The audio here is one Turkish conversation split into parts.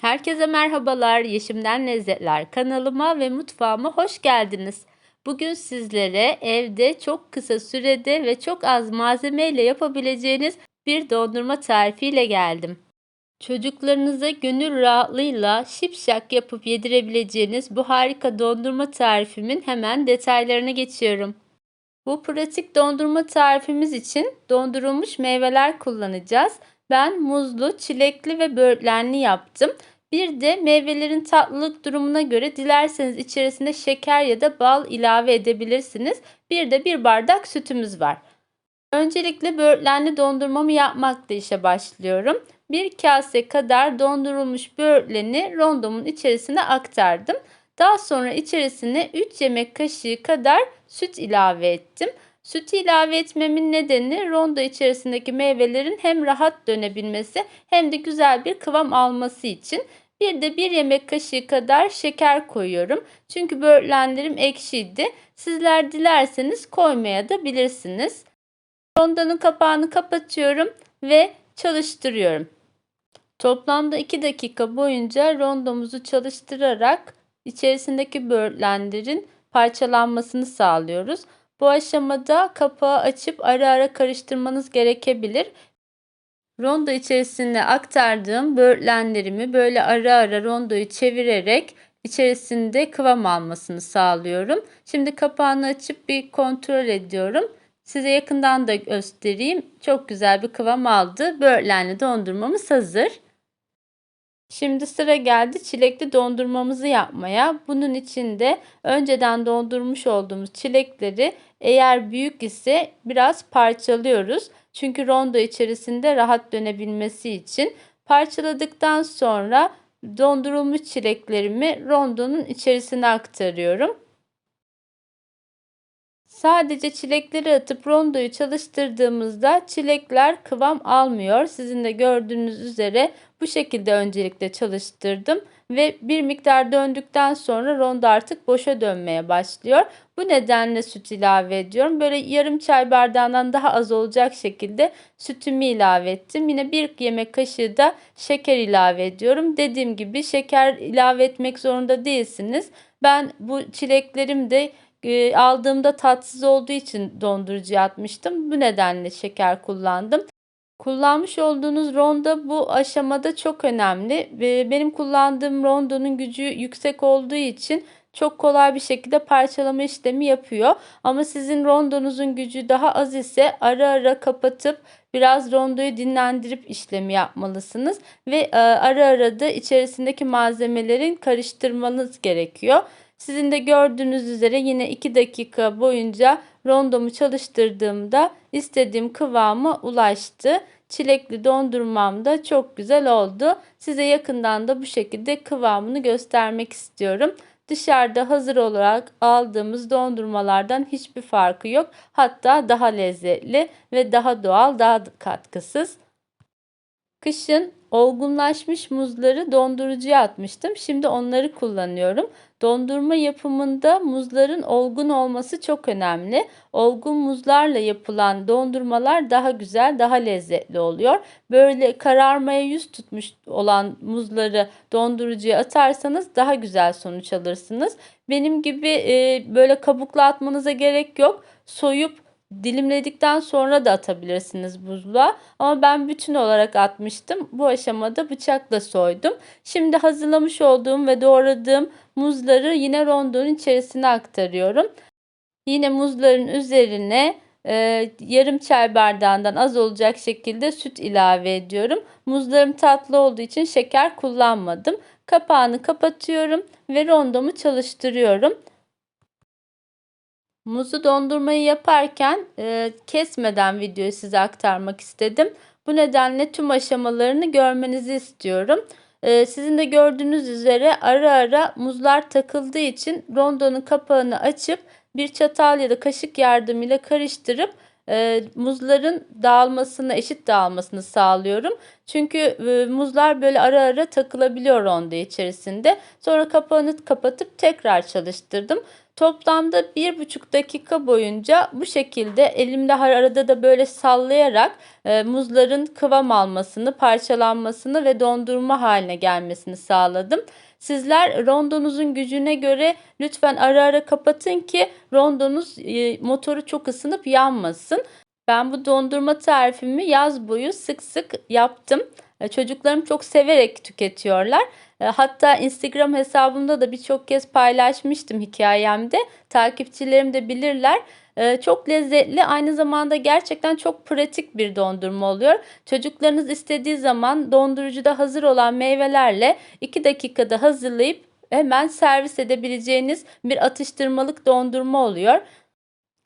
Herkese merhabalar. Yeşimden Lezzetler kanalıma ve mutfağıma hoş geldiniz. Bugün sizlere evde çok kısa sürede ve çok az malzemeyle yapabileceğiniz bir dondurma tarifiyle geldim. Çocuklarınıza gönül rahatlığıyla şipşak yapıp yedirebileceğiniz bu harika dondurma tarifimin hemen detaylarına geçiyorum. Bu pratik dondurma tarifimiz için dondurulmuş meyveler kullanacağız. Ben muzlu, çilekli ve böğürtlenli yaptım. Bir de meyvelerin tatlılık durumuna göre dilerseniz içerisine şeker ya da bal ilave edebilirsiniz. Bir de bir bardak sütümüz var. Öncelikle böğürtlenli dondurmamı yapmakla işe başlıyorum. Bir kase kadar dondurulmuş böğürtleni rondomun içerisine aktardım. Daha sonra içerisine 3 yemek kaşığı kadar süt ilave ettim. Sütü ilave etmemin nedeni rondo içerisindeki meyvelerin hem rahat dönebilmesi hem de güzel bir kıvam alması için. Bir de bir yemek kaşığı kadar şeker koyuyorum. Çünkü böğürtlenlerim ekşiydi. Sizler dilerseniz koymaya da bilirsiniz. Rondonun kapağını kapatıyorum ve çalıştırıyorum. Toplamda 2 dakika boyunca rondomuzu çalıştırarak içerisindeki böğürtlenlerin parçalanmasını sağlıyoruz. Bu aşamada kapağı açıp ara ara karıştırmanız gerekebilir. Rondo içerisine aktardığım böğürtlenlerimi böyle ara ara rondoyu çevirerek içerisinde kıvam almasını sağlıyorum. Şimdi kapağını açıp bir kontrol ediyorum. Size yakından da göstereyim. Çok güzel bir kıvam aldı. Böğürtlenli dondurmamız hazır. Şimdi sıra geldi çilekli dondurmamızı yapmaya. Bunun için de önceden dondurmuş olduğumuz çilekleri eğer büyük ise biraz parçalıyoruz. Çünkü rondo içerisinde rahat dönebilmesi için. Parçaladıktan sonra dondurulmuş çileklerimi rondonun içerisine aktarıyorum. Sadece çilekleri atıp rondoyu çalıştırdığımızda çilekler kıvam almıyor. Sizin de gördüğünüz üzere bu şekilde öncelikle çalıştırdım ve bir miktar döndükten sonra rondo artık boşa dönmeye başlıyor. Bu nedenle süt ilave ediyorum. Böyle yarım çay bardağından daha az olacak şekilde sütümü ilave ettim. Yine bir yemek kaşığı da şeker ilave ediyorum. Dediğim gibi şeker ilave etmek zorunda değilsiniz. Ben bu çileklerim de e, aldığımda tatsız olduğu için dondurucuya atmıştım. Bu nedenle şeker kullandım. Kullanmış olduğunuz ronda bu aşamada çok önemli. Benim kullandığım rondonun gücü yüksek olduğu için çok kolay bir şekilde parçalama işlemi yapıyor. Ama sizin rondonuzun gücü daha az ise ara ara kapatıp biraz rondoyu dinlendirip işlemi yapmalısınız. Ve e, ara ara da içerisindeki malzemelerin karıştırmanız gerekiyor. Sizin de gördüğünüz üzere yine 2 dakika boyunca rondomu çalıştırdığımda istediğim kıvama ulaştı. Çilekli dondurmam da çok güzel oldu. Size yakından da bu şekilde kıvamını göstermek istiyorum. Dışarıda hazır olarak aldığımız dondurmalardan hiçbir farkı yok. Hatta daha lezzetli ve daha doğal, daha katkısız. Kışın olgunlaşmış muzları dondurucuya atmıştım. Şimdi onları kullanıyorum. Dondurma yapımında muzların olgun olması çok önemli. Olgun muzlarla yapılan dondurmalar daha güzel, daha lezzetli oluyor. Böyle kararmaya yüz tutmuş olan muzları dondurucuya atarsanız daha güzel sonuç alırsınız. Benim gibi e, böyle kabukla atmanıza gerek yok. Soyup Dilimledikten sonra da atabilirsiniz buzluğa. Ama ben bütün olarak atmıştım. Bu aşamada bıçakla soydum. Şimdi hazırlamış olduğum ve doğradığım muzları yine rondonun içerisine aktarıyorum. Yine muzların üzerine e, yarım çay bardağından az olacak şekilde süt ilave ediyorum. Muzlarım tatlı olduğu için şeker kullanmadım. Kapağını kapatıyorum ve rondomu çalıştırıyorum. Muzu dondurmayı yaparken e, kesmeden videoyu size aktarmak istedim. Bu nedenle tüm aşamalarını görmenizi istiyorum. E, sizin de gördüğünüz üzere ara ara muzlar takıldığı için rondonun kapağını açıp bir çatal ya da kaşık yardımıyla karıştırıp e, muzların dağılmasını, eşit dağılmasını sağlıyorum. Çünkü e, muzlar böyle ara ara takılabiliyor rondo içerisinde. Sonra kapağını kapatıp tekrar çalıştırdım. Toplamda 1,5 dakika boyunca bu şekilde elimde har- arada da böyle sallayarak e, muzların kıvam almasını, parçalanmasını ve dondurma haline gelmesini sağladım. Sizler rondonuzun gücüne göre lütfen ara ara kapatın ki rondonuz e, motoru çok ısınıp yanmasın. Ben bu dondurma tarifimi yaz boyu sık sık yaptım. E, Çocuklarım çok severek tüketiyorlar. E, Hatta Instagram hesabımda da birçok kez paylaşmıştım hikayemde. Takipçilerim de bilirler. E, Çok lezzetli, aynı zamanda gerçekten çok pratik bir dondurma oluyor. Çocuklarınız istediği zaman dondurucuda hazır olan meyvelerle 2 dakikada hazırlayıp hemen servis edebileceğiniz bir atıştırmalık dondurma oluyor.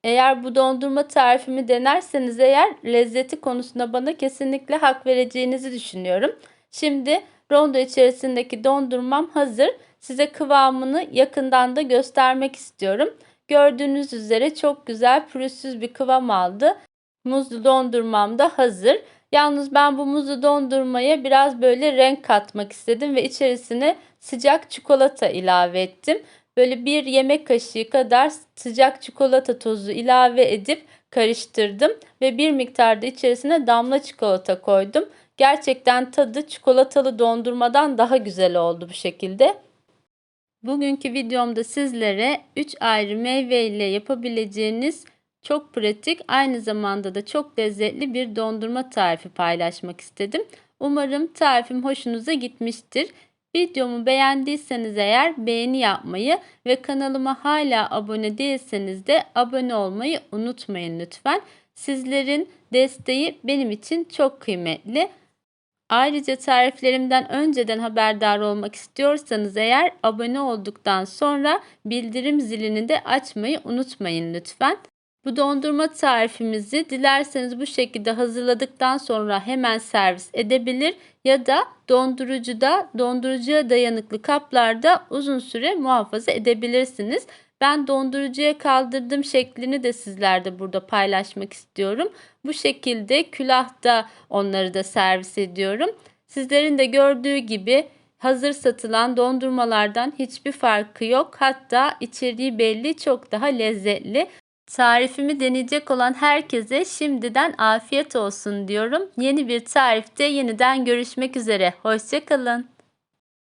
Eğer bu dondurma tarifimi denerseniz eğer lezzeti konusunda bana kesinlikle hak vereceğinizi düşünüyorum. Şimdi rondo içerisindeki dondurmam hazır. Size kıvamını yakından da göstermek istiyorum. Gördüğünüz üzere çok güzel pürüzsüz bir kıvam aldı. Muzlu dondurmam da hazır. Yalnız ben bu muzlu dondurmaya biraz böyle renk katmak istedim ve içerisine sıcak çikolata ilave ettim. Böyle bir yemek kaşığı kadar sıcak çikolata tozu ilave edip karıştırdım ve bir miktarda içerisine damla çikolata koydum. Gerçekten tadı çikolatalı dondurmadan daha güzel oldu bu şekilde. Bugünkü videomda sizlere 3 ayrı meyve ile yapabileceğiniz çok pratik, aynı zamanda da çok lezzetli bir dondurma tarifi paylaşmak istedim. Umarım tarifim hoşunuza gitmiştir. Videomu beğendiyseniz eğer beğeni yapmayı ve kanalıma hala abone değilseniz de abone olmayı unutmayın lütfen. Sizlerin desteği benim için çok kıymetli. Ayrıca tariflerimden önceden haberdar olmak istiyorsanız eğer abone olduktan sonra bildirim zilini de açmayı unutmayın lütfen. Bu dondurma tarifimizi dilerseniz bu şekilde hazırladıktan sonra hemen servis edebilir ya da dondurucuda dondurucuya dayanıklı kaplarda uzun süre muhafaza edebilirsiniz. Ben dondurucuya kaldırdığım şeklini de sizlerle burada paylaşmak istiyorum. Bu şekilde külahta onları da servis ediyorum. Sizlerin de gördüğü gibi hazır satılan dondurmalardan hiçbir farkı yok. Hatta içeriği belli çok daha lezzetli. Tarifimi deneyecek olan herkese şimdiden afiyet olsun diyorum. Yeni bir tarifte yeniden görüşmek üzere. Hoşçakalın.